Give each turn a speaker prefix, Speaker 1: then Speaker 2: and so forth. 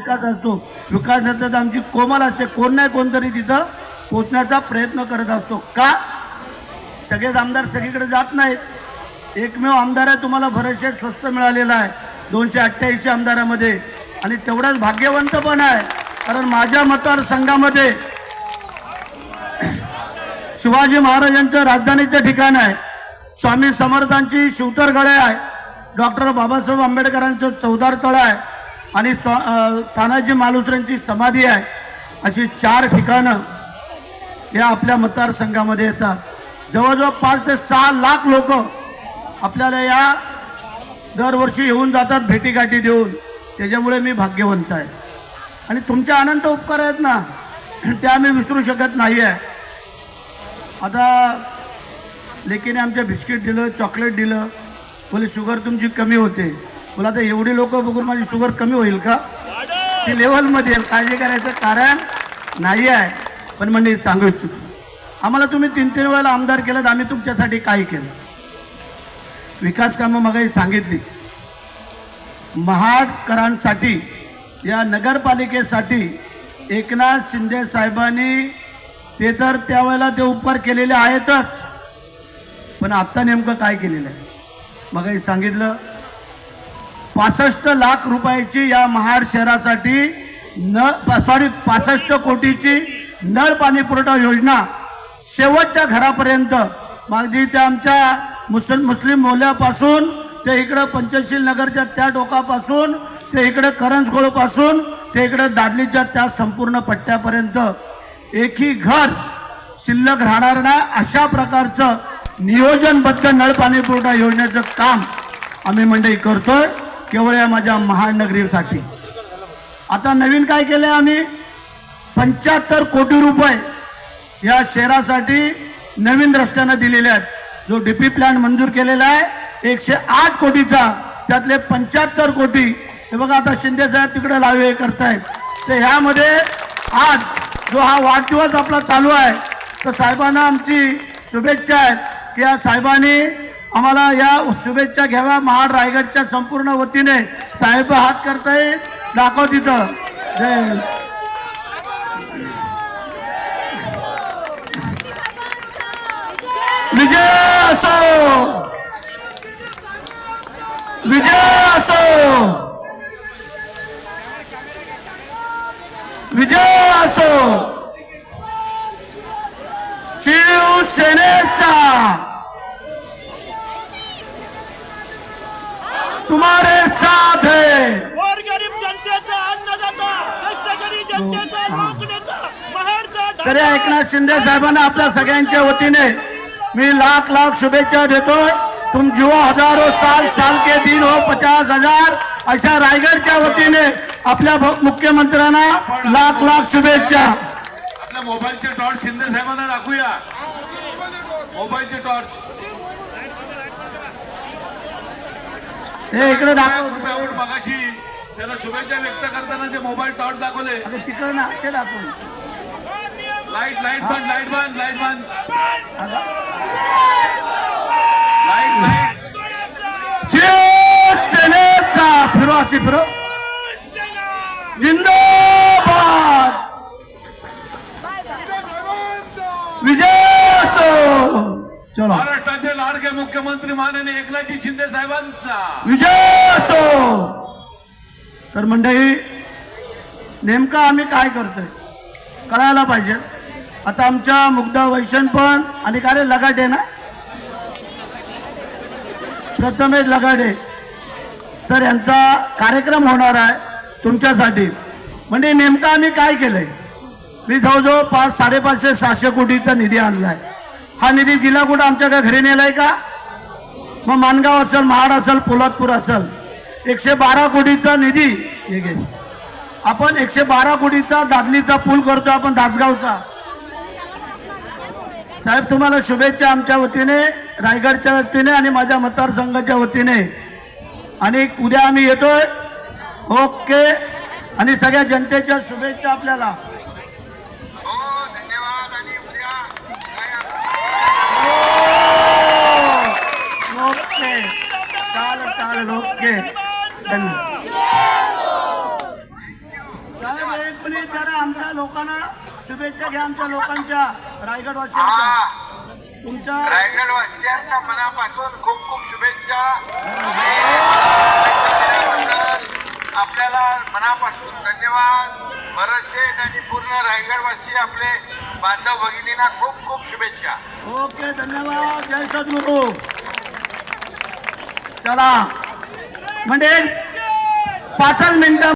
Speaker 1: विकास असतो. विकास तर आमची कोमल असते. कोण नाही कोणतरी तिथं पोचण्याचा प्रयत्न करत असतो. का? सगळेच आमदार सगळीकडे जात नाहीत. एकमेव आमदार आहे तुम्हाला भरतशेठ स्वस्त मिळालेला आहे. दोनशे अठ्ठ्याऐंशी आमदारामध्ये. आणि तेवढाच भाग्यवंत पण आहे. कारण माझ्या मतदारसंघामध्ये शिवाजी महाराजांचं राजधानीचं ठिकाण आहे. स्वामी समर्थांची शिवतरगळे आहे. डॉक्टर बाबासाहेब आंबेडकरांचं चौदार तळ आहे. आणि स्वा तानाजी मालुसरेंची समाधी आहे. अशी चार ठिकाणं या आपल्या मतदारसंघामध्ये येतात. जवळजवळ पाच ते सहा लाख लोक आपल्याला या दरवर्षी येऊन जातात भेटीगाठी देऊन. त्याच्यामुळे मी भाग्यवंत आहे. आणि तुमच्या अनंत उपकार आहेत ना त्या आम्ही विसरू शकत नाही आहे आता लेकीने आमच्या बिस्किट दिलं चॉकलेट दिलं. बोले शुगर तुमची कमी होते. तुला आता एवढी लोक बघून माझी शुगर कमी होईल का? ती लेवलमध्ये येईल काळजी करायचं कारण नाही आहे. पण म्हणजे सांगू इच्छितो. आम्हाला तुम्ही तीन तीन वेळेला आमदार केलं तर आम्ही तुमच्यासाठी काय केलं. विकास कामं मगाही सांगितली. महाडकरांसाठी या नगरपालिकेसाठी एकनाथ शिंदे साहेबांनी ते तर त्यावेळेला ते उपकार केलेले आहेतच. पण आत्ता नेमकं काय केलेलं आहे? मगाही सांगितलं पासष्ट लाख रुपयाची या महाड शहरासाठी न सॉरी पासष्ट कोटीची नळ पाणी पुरवठा योजना शेवटच्या घरापर्यंत. मागदी त्या आमच्या मुसल मुस्लिम मोहल्यापासून ते इकडं पंचशील नगरच्या त्या टोकापासून ते इकडे करंजखोळपासून ते इकडे दादलीच्या त्या संपूर्ण पट्ट्यापर्यंत. एकही घर शिल्लक राहणार नाही अशा प्रकारचं नियोजनबद्ध नळ पाणी पुरवठा योजनेचं काम आम्ही मंडळी करतोय. केवळ या माझ्या महानगरीसाठी आता नवीन काय केलंय आम्ही? पंच्याहत्तर कोटी रुपये या शहरासाठी नवीन रस्त्यानं दिलेले आहेत. जो डीपी प्लॅन मंजूर केलेला आहे एकशे आठ कोटीचा. त्यातले पंच्याहत्तर कोटी हे बघा आता शिंदे साहेब तिकडे लावे करतायत. तर ह्यामध्ये आज जो हा वाढदिवस आपला चालू आहे तर साहेबांना आमची शुभेच्छा आहेत की या साहेबांनी आम्हाला या शुभेच्छा घ्याव्या. महाड रायगडच्या संपूर्ण वतीने साहेब हात करताय. दाखव तिथं. जय विजय असो. विजय असो. विजय असो. तुम्हारे साथ है।
Speaker 2: जनतेचा अन्नदाता कष्टकरी जनतेचा लोकनेता महाडचा
Speaker 1: तरी एकनाथ शिंदे साहेबांना आपल्या सगळ्यांच्या वतीने मी लाख लाख शुभेच्छा देतोय. तुम जिओ हजारो साल साल के दिन हो पचास हजार. अशा रायगडच्या वतीने आपल्या भ- मुख्यमंत्र्यांना लाख लाख शुभेच्छा.
Speaker 3: आपल्या मोबाईलचे टॉर्च शिंदे साहेबांना दाखवूया. मोबाईलचे टॉर्च.
Speaker 1: हे इकडे दाखव.
Speaker 3: रुपयावर मगाशी. त्याला शुभेच्छा व्यक्त करताना ते मोबाईल टॉर्च दाखवले.
Speaker 1: अगं तिकडे ना असे दाखव.
Speaker 3: लाइट लाइट बंद लाइट बंद लाइट बंद. लाइट लाइट
Speaker 1: शिवसेनेचा फिरो असे फिरो. जिंदाबाद विजय असो चलो
Speaker 3: महाराष्ट्राचे लाडके मुख्यमंत्री माननीय एकनाथजी शिंदे साहेबांचा.
Speaker 1: विजय असो तर मंडळी नेमकं आम्ही काय करतोय? कळायला पाहिजे. आता आमच्या मुग्धा वैशन पण आणि काय रे लगाटे ना? प्रथमेश लगाडे. तर यांचा कार्यक्रम होणार आहे तुमच्यासाठी. म्हणजे नेमकं आम्ही काय केलंय? मी जवळजवळ पाच साडेपाचशे सहाशे कोटीचा निधी आणलाय. हा निधी दिला कुठं आमच्या घरी नेलाय का? मग मानगाव असेल महाड असेल पोलादपूर असेल एकशे बारा कोटीचा निधी हे घे. आपण एकशे बारा कोटीचा दादलीचा पूल करतो आपण दासगावचा. साहेब तुम्हाला शुभेच्छा आमच्या वतीने रायगडच्या वतीने आणि माझ्या मतदारसंघाच्या वतीने. आणि उद्या आम्ही येतोय. ओके. आणि सगळ्या जनतेच्या शुभेच्छा आपल्याला ओके चालेल चालेल ओके धन्यवाद एक मिनिट जरा आमच्या लोकांना शुभेच्छा घ्या आमच्या लोकांच्या रायगड वासियांच्या
Speaker 4: हा.
Speaker 1: तुमच्या
Speaker 4: रायगड वासियांना मनापासून खूप खूप शुभेच्छा. आपल्याला मनापासून धन्यवाद. भरत शेठ आणि पूर्ण रायगड वासी आपले बांधव भगिनींना खूप खूप शुभेच्छा.
Speaker 1: ओके धन्यवाद. जय सद्गुरू. चला. म्हणजे पाचच मिनिटं